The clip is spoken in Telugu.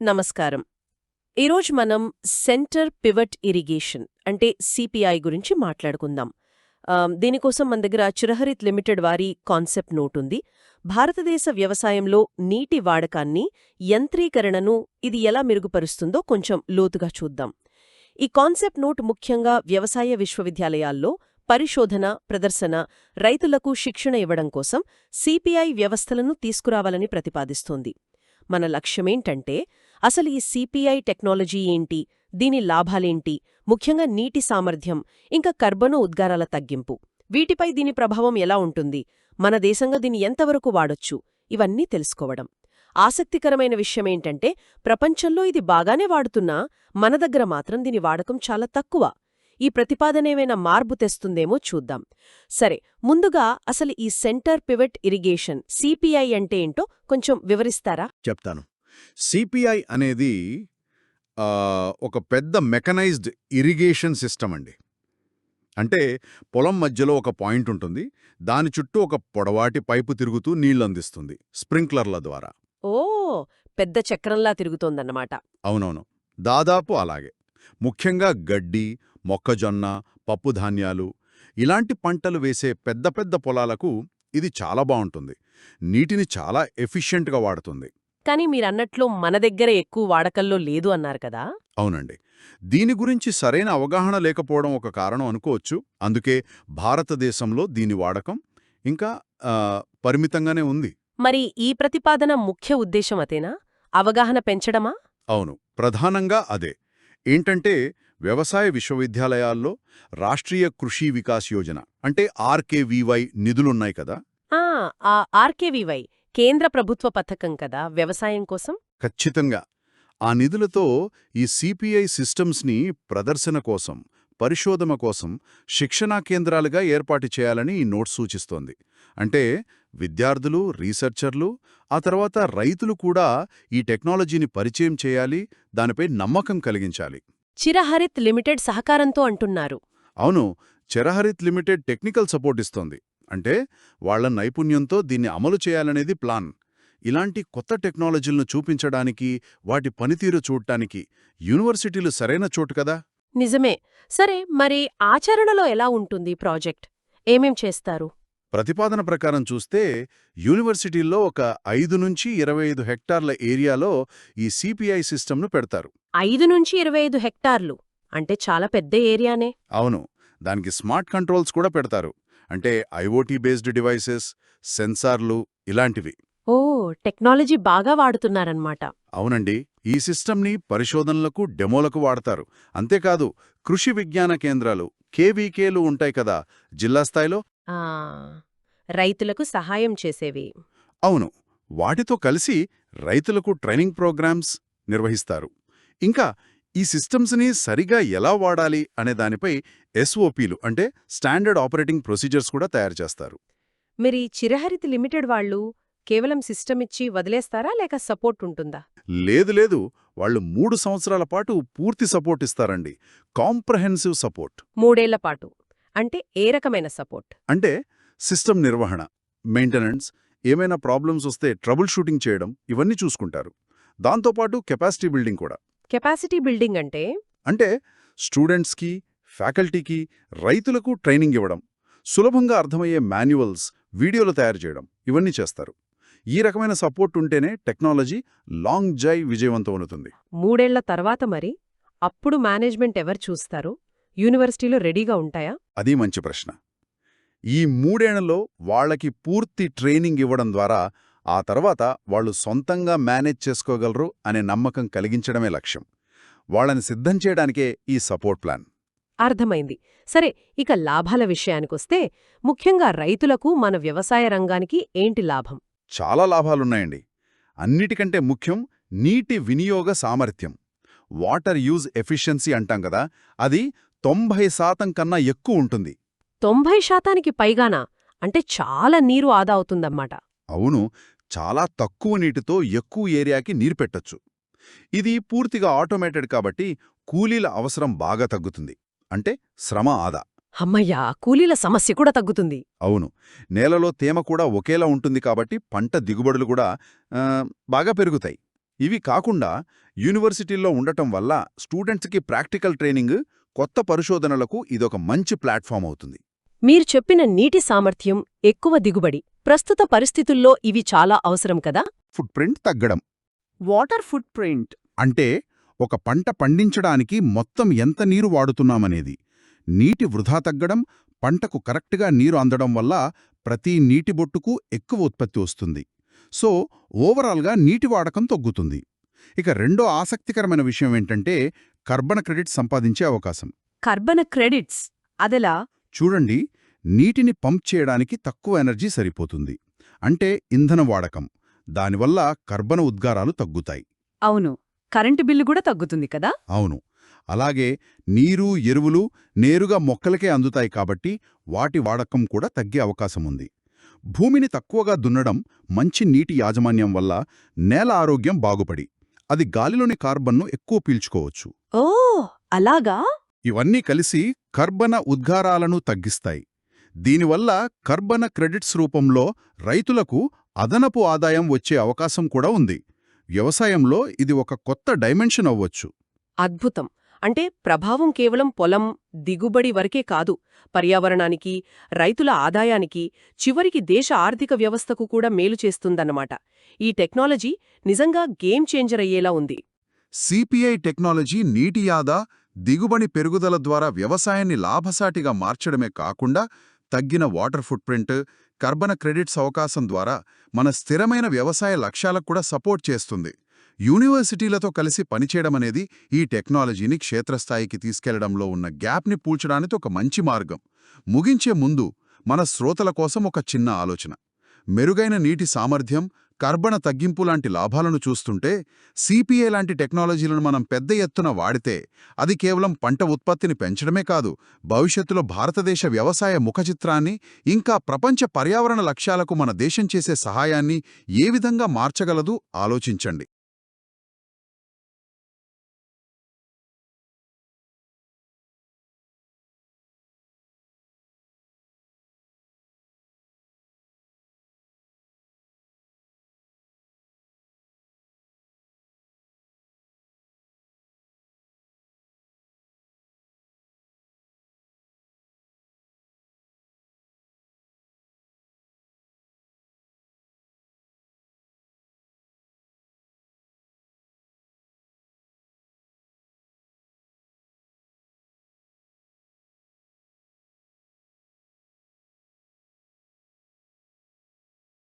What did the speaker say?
నమస్కారం. ఈరోజు మనం సెంటర్ పివట్ ఇరిగేషన్ అంటే సిపిఐ గురించి మాట్లాడుకుందాం. దీనికోసం మన దగ్గర చిరహరిత్ లిమిటెడ్ వారి కాన్సెప్ట్ నోట్ ఉంది భారతదేశ వ్యవసాయంలో నీటి వాడకాన్ని యంత్రీకరణను ఇది ఎలా మెరుగుపరుస్తుందో కొంచెం లోతుగా చూద్దాం. ఈ కాన్సెప్ట్ నోట్ ముఖ్యంగా వ్యవసాయ విశ్వవిద్యాలయాల్లో పరిశోధన ప్రదర్శన రైతులకు శిక్షణ ఇవ్వడం కోసం సిపిఐ వ్యవస్థలను తీసుకురావాలని ప్రతిపాదిస్తోంది. మన లక్ష్యమేంటంటే అసలు ఈ సిపిఐ టెక్నాలజీ ఏంటి? దీని లాభాలేంటి? ముఖ్యంగా నీటి సామర్థ్యం ఇంకా కర్బన ఉద్గారాల తగ్గింపు. వీటిపై దీని ప్రభావం ఎలా ఉంటుంది? మన దేశంగా దీన్ని ఎంతవరకు వాడొచ్చు? ఇవన్నీ తెలుసుకోవడం. ఆసక్తికరమైన విషయమేంటంటే ప్రపంచంలో ఇది బాగానే వాడుతున్నా మన దగ్గర మాత్రం దీని వాడకం చాలా తక్కువ. ఈ ప్రతిపాదనేమైనా మార్పు తెస్తుందేమో చూద్దాం. సరే ముందుగా అసలు ఈ సెంటర్ పివట్ ఇరిగేషన్ సిపిఐ అంటే ఏంటో కొంచెం వివరిస్తారా? చెప్తాను. సిపిఐ అనేది ఒక పెద్ద మెకనైజ్డ్ ఇరిగేషన్ సిస్టమ్ అండి. అంటే పొలం మధ్యలో ఒక పాయింట్ ఉంటుంది. దాని చుట్టూ ఒక పొడవాటి పైపు తిరుగుతూ నీళ్ళు అందిస్తుంది స్ప్రింక్లర్ల ద్వారా. ఓ పెద్ద చక్రంలా తిరుగుతోందన్నమాట. అవునవును. దాదాపు అలాగే. ముఖ్యంగా గడ్డి మొక్కజొన్న పప్పుధాన్యాలు ఇలాంటి పంటలు వేసే పెద్ద పెద్ద పొలాలకు ఇది చాలా బావుంటుంది నీటిని చాలా ఎఫిషియెంట్గా వాడుతుంది. కానీ మీరన్నట్లు మన దగ్గర ఎక్కువ వాడకల్లో లేదు అన్నారు కదా? అవునండి. దీని గురించి సరైన అవగాహన లేకపోవడం ఒక కారణం అనుకోవచ్చు. అందుకే భారతదేశంలో దీని వాడకం ఇంకా పరిమితంగానే ఉంది. మరి ఈ ప్రతిపాదన ముఖ్య ఉద్దేశం అతేనా? అవగాహన పెంచడమా? అవును. ప్రధానంగా అదే. ఏంటంటే వ్యవసాయ విశ్వవిద్యాలయాల్లో రాష్ట్రీయ కృషి వికాస్ యోజన. అంటే ఆర్కేవీవై నిధులున్నాయి కదా? ఆర్కేవీవై కేంద్ర ప్రభుత్వ పథకం కదా వ్యవసాయం కోసం? ఖచ్చితంగా. ఆ నిధులతో ఈ సిపిఐ సిస్టమ్స్ని ప్రదర్శన కోసం పరిశోధన కోసం శిక్షణా కేంద్రాలుగా ఏర్పాటు చేయాలని ఈ నోట్ సూచిస్తోంది. అంటే విద్యార్థులు రీసెర్చర్లు ఆ తర్వాత రైతులు కూడా ఈ టెక్నాలజీని పరిచయం చేయాలి దానిపై నమ్మకం కలిగించాలి. చిరహరిత్ లిమిటెడ్ సహకారంతో అంటున్నారు. అవును చెరహరిత్ లిమిటెడ్ టెక్నికల్ సపోర్ట్ ఇస్తోంది. అంటే వాళ్ళ నైపుణ్యంతో దీన్ని అమలు చేయాలనేది ప్లాన్. ఇలాంటి కొత్త టెక్నాలజీలను చూపించడానికి వాటి పనితీరు చూడటానికి యూనివర్సిటీలు సరైన చోటు కదా? నిజమే. సరే మరి ఆచరణలో ఎలా ఉంటుంది ప్రాజెక్ట్? ఏమేం చేస్తారు? ప్రతిపాదన ప్రకారం చూస్తే యూనివర్సిటీల్లో ఒక ఐదు నుంచి ఇరవై ఐదు హెక్టార్ల ఏరియాలో ఈ సిపిఐ సిస్టమ్ను పెడతారు. ఐదు నుంచి ఇరవై ఐదు హెక్టార్లు. అంటే చాలా పెద్ద ఏరియానే. అవును. దానికి స్మార్ట్ కంట్రోల్స్ కూడా పెడతారు. అంటే ఐఓటీ బేస్డ్ డివైసెస్ సెన్సార్లు ఇలాంటివి. ఓ టెక్నాలజీ బాగా వాడుతున్నారన్నమాట. అవునండి. ఈ సిస్టమ్ని పరిశోధనలకు డెమోలకు వాడతారు. అంతేకాదు కృషి విజ్ఞాన కేంద్రాలు కేవీకేలు ఉంటాయి కదా జిల్లా స్థాయిలో? రైతులకు సహాయం చేసేవి. అవును. వాటితో కలిసి రైతులకు ట్రైనింగ్ ప్రోగ్రామ్స్ నిర్వహిస్తారు. ఇంకా ఈ సిస్టమ్స్ని సరిగా ఎలా వాడాలి అనే దానిపై ఎస్ఓపీలు అంటే స్టాండర్డ్ ఆపరేటింగ్ ప్రొసీజర్స్ కూడా తయారు చేస్తారు. మరి చిరహరిత్ లిమిటెడ్ వాళ్ళు కేవలం సిస్టమ్ ఇచ్చి వదిలేస్తారా లేక సపోర్ట్ ఉంటుందా? లేదు లేదు. వాళ్ళు మూడు సంవత్సరాల పాటు పూర్తి సపోర్ట్ ఇస్తారండి. Comprehensive support. మూడేళ్ళ పాటు. అంటే ఏ రకమైన సపోర్ట్? అంటే సిస్టమ్ నిర్వహణ మెయింటెనెన్స్ ఏమైనా ప్రాబ్లమ్స్ వస్తే ట్రబుల్ షూటింగ్ చేయడం ఇవన్నీ చూసుకుంటారు. దాంతోపాటు కెపాసిటీ బిల్డింగ్ కూడా. కెపాసిటీ బిల్డింగ్ అంటే? అంటే స్టూడెంట్స్కి ఫ్యాకల్టీకి రైతులకు ట్రైనింగ్ ఇవ్వడం సులభంగా అర్థమయ్యే మాన్యువల్స్ వీడియోలు తయారు చేయడం ఇవన్నీ చేస్తారు. ఈ రకమైన సపోర్ట్ ఉంటేనే టెక్నాలజీ లాంగ్ జై విజయవంతమవుతుంది. మూడేళ్ళ తర్వాత మరి అప్పుడు మేనేజ్మెంట్ ఎవరు చూస్తారు? యూనివర్సిటీలో రెడీగా ఉంటాయా? అది మంచి ప్రశ్న. ఈ మూడేళ్ళలో వాళ్ళకి పూర్తి ట్రైనింగ్ ఇవ్వడం ద్వారా ఆ తర్వాత వాళ్ళు సొంతంగా మేనేజ్ చేసుకోగలరు అనే నమ్మకం కలిగించడమే లక్ష్యం. వాళ్ళని సిద్ధం చేయడానికే ఈ సపోర్ట్ ప్లాన్. అర్థమైంది. సరే ఇక లాభాల విషయానికొస్తే ముఖ్యంగా రైతులకు మన వ్యవసాయ రంగానికి ఏంటి లాభం? చాలా లాభాలున్నాయండి. అన్నిటికంటే ముఖ్యం నీటి వినియోగ సామర్థ్యం. వాటర్ యూజ్ ఎఫిషియన్సీ అంటాం కదా అది తొంభై శాతం కన్నా ఎక్కువ ఉంటుంది. తొంభై శాతానికి పైగానా? అంటే చాలా నీరు ఆదా అవుతుందన్నమాట. అవును. చాలా తక్కువ నీటితో ఎక్కువ ఏరియాకి నీరు పెట్టొచ్చు. ఇది పూర్తిగా ఆటోమేటెడ్ కాబట్టి కూలీల అవసరం బాగా తగ్గుతుంది. అంటే శ్రమ ఆదా. అమ్మయ్యా కూలీల సమస్య కూడా తగ్గుతుంది. అవును. నేలలో తేమ కూడా ఒకేలా ఉంటుంది కాబట్టి పంట దిగుబడులు కూడా బాగా పెరుగుతాయి. ఇవి కాకుండా యూనివర్సిటీల్లో ఉండటం వల్ల స్టూడెంట్స్కి ప్రాక్టికల్ ట్రైనింగ్ కొత్త పరిశోధనలకు ఇదొక మంచి ప్లాట్ఫామ్ అవుతుంది. మీరు చెప్పిన నీటి సామర్థ్యం ఎక్కువ దిగుబడి. ప్రస్తుత పరిస్థితుల్లో ఇవి చాలా అవసరం కదా? ఫుట్ ప్రింట్ తగ్గడం. వాటర్ ఫుట్ ప్రింట్ అంటే ఒక పంట పండించడానికి మొత్తం ఎంత నీరు వాడుతున్నామనేది. నీటి వృధా తగ్గడం పంటకు కరెక్ట్గా నీరు అందడం వల్ల ప్రతి నీటి బొట్టుకు ఎక్కువ ఉత్పత్తి వస్తుంది. సో ఓవరాల్గా నీటి వాడకం తగ్గుతుంది. ఇక రెండో ఆసక్తికరమైన విషయం ఏంటంటే కర్బన క్రెడిట్ సంపాదించే అవకాశం. కర్బన క్రెడిట్స్? అదెలా? చూడండి నీటిని పంప్ చేయడానికి తక్కువ ఎనర్జీ సరిపోతుంది. అంటే ఇంధన వాడకం. దానివల్ల కర్బన ఉద్గారాలు తగ్గుతాయి. అవును. కరెంటు బిల్లు కూడా తగ్గుతుంది కదా? అవును. అలాగే నీరు ఎరువులు నేరుగా మొక్కలకే అందుతాయి కాబట్టి వాటి వాడకం కూడా తగ్గే అవకాశముంది భూమిని తక్కువగా దున్నడం మంచి నీటి యాజమాన్యం వల్ల నేల ఆరోగ్యం బాగుపడి అది గాలిలోని కార్బన్ను ఎక్కువ పీల్చుకోవచ్చు. ఓ! అలాగా? ఇవన్నీ కలిసి కర్బన ఉద్గారాలను తగ్గిస్తాయి. దీనివల్ల కర్బన క్రెడిట్స్ రూపంలో రైతులకు అదనపు ఆదాయం వచ్చే అవకాశం కూడా ఉంది. వ్యవసాయంలో ఇది ఒక కొత్త డైమెన్షన్ అవ్వచ్చు. అద్భుతం. అంటే ప్రభావం కేవలం పొలం దిగుబడి వరకే కాదు. పర్యావరణానికి రైతుల ఆదాయానికి చివరికి దేశ ఆర్థిక వ్యవస్థకు కూడా మేలు చేస్తుందన్నమాట. ఈ టెక్నాలజీ నిజంగా గేమ్ చేంజర్ అయ్యేలా ఉంది. సిపిఐ టెక్నాలజీ నీటి యాదా దిగుబడి పెరుగుదల ద్వారా వ్యవసాయాన్ని లాభసాటిగా మార్చడమే కాకుండా తగ్గిన వాటర్ ఫుట్ప్రింట్ కర్బన క్రెడిట్స్ అవకాశం ద్వారా మన స్థిరమైన వ్యవసాయ లక్ష్యాలకు కూడా సపోర్ట్ చేస్తుంది. యూనివర్సిటీలతో కలిసి పనిచేయడమనేది ఈ టెక్నాలజీని క్షేత్రస్థాయికి తీసుకెళ్ళడంలో ఉన్న గ్యాప్ని పూడ్చడానికి ఒక మంచి మార్గం. ముగించే ముందు మన శ్రోతల కోసం ఒక చిన్న ఆలోచన. మెరుగైన నీటి సామర్థ్యం కర్బన తగ్గింపు లాంటి లాభాలను చూస్తుంటే సిపిఏ లాంటి టెక్నాలజీలను మనం పెద్ద ఎత్తున వాడితే అది కేవలం పంట ఉత్పత్తిని పెంచడమే కాదు భవిష్యత్తులో భారతదేశ వ్యవసాయ ముఖచిత్రాన్ని ఇంకా ప్రపంచ పర్యావరణ లక్ష్యాలకు మన దేశం చేసే సహాయాన్ని ఏ విధంగా మార్చగలదు ఆలోచించండి.